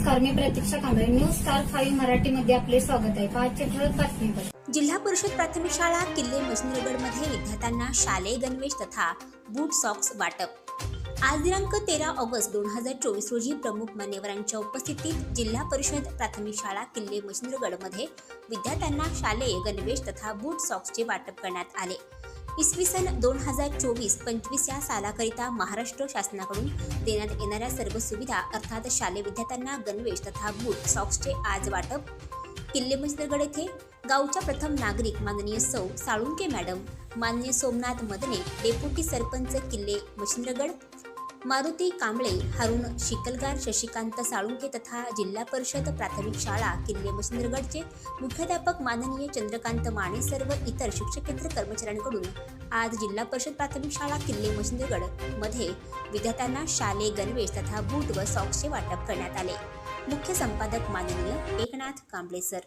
नमस्कार मी Pratiksha Kamble. News star five मराठीमध्ये आपले स्वागत आहे. पाचशे ठळक बातमीपत्र जिल्हा परिषद प्राथमिक शाळा किल्ले मजनुरगडमध्ये विद्यार्थ्यांना शालेय गणवेश तथा बूट सॉक्स वाटप. आज दिनांक तेरा ऑगस्ट दोन हजार चोवीस रोजी प्रमुख मान्यवरांच्या उपस्थितीत जिल्हा परिषद प्राथमिक शाळा किल्ले मजनुरगडमध्ये विद्यार्थ्यांना शालेय गणवेश तथा बूट सॉक्सचे वाटप करण्यात आले. इसवी सन दोन हजार चोवीस पंचवीस या सालाकरिता महाराष्ट्र शासनाकडून देण्यात येणाऱ्या सर्व सुविधा अर्थात शालेय विद्यार्थ्यांना गणवेश तथा बूट सॉक्सचे आज वाटप. किल्ले मजदरगड येथे गावच्या प्रथम नागरिक माननीय सौ साळुंके मॅडम माननीय सोमनाथ मदने डेप्युटी सरपंच किल्ले मशिंद्रगड मारुती कांबळे हारुण शिकलगार शशिकांत साळुंके तथा जिल्हा परिषद प्राथमिक शाळा किल्ले मच्छिंद्रगडचे मुख्याध्यापक माननीय चंद्रकांत माने सर्व इतर शिक्षकेंद्र कर्मचाऱ्यांकडून आज जिल्हा परिषद प्राथमिक शाळा किल्ले मच्छिंद्रगडमध्ये विद्यार्थ्यांना शालेय गणवेश तथा बूट व सॉक्सचे वाटप करण्यात आले. मुख्य संपादक माननीय एकनाथ कांबळे सर.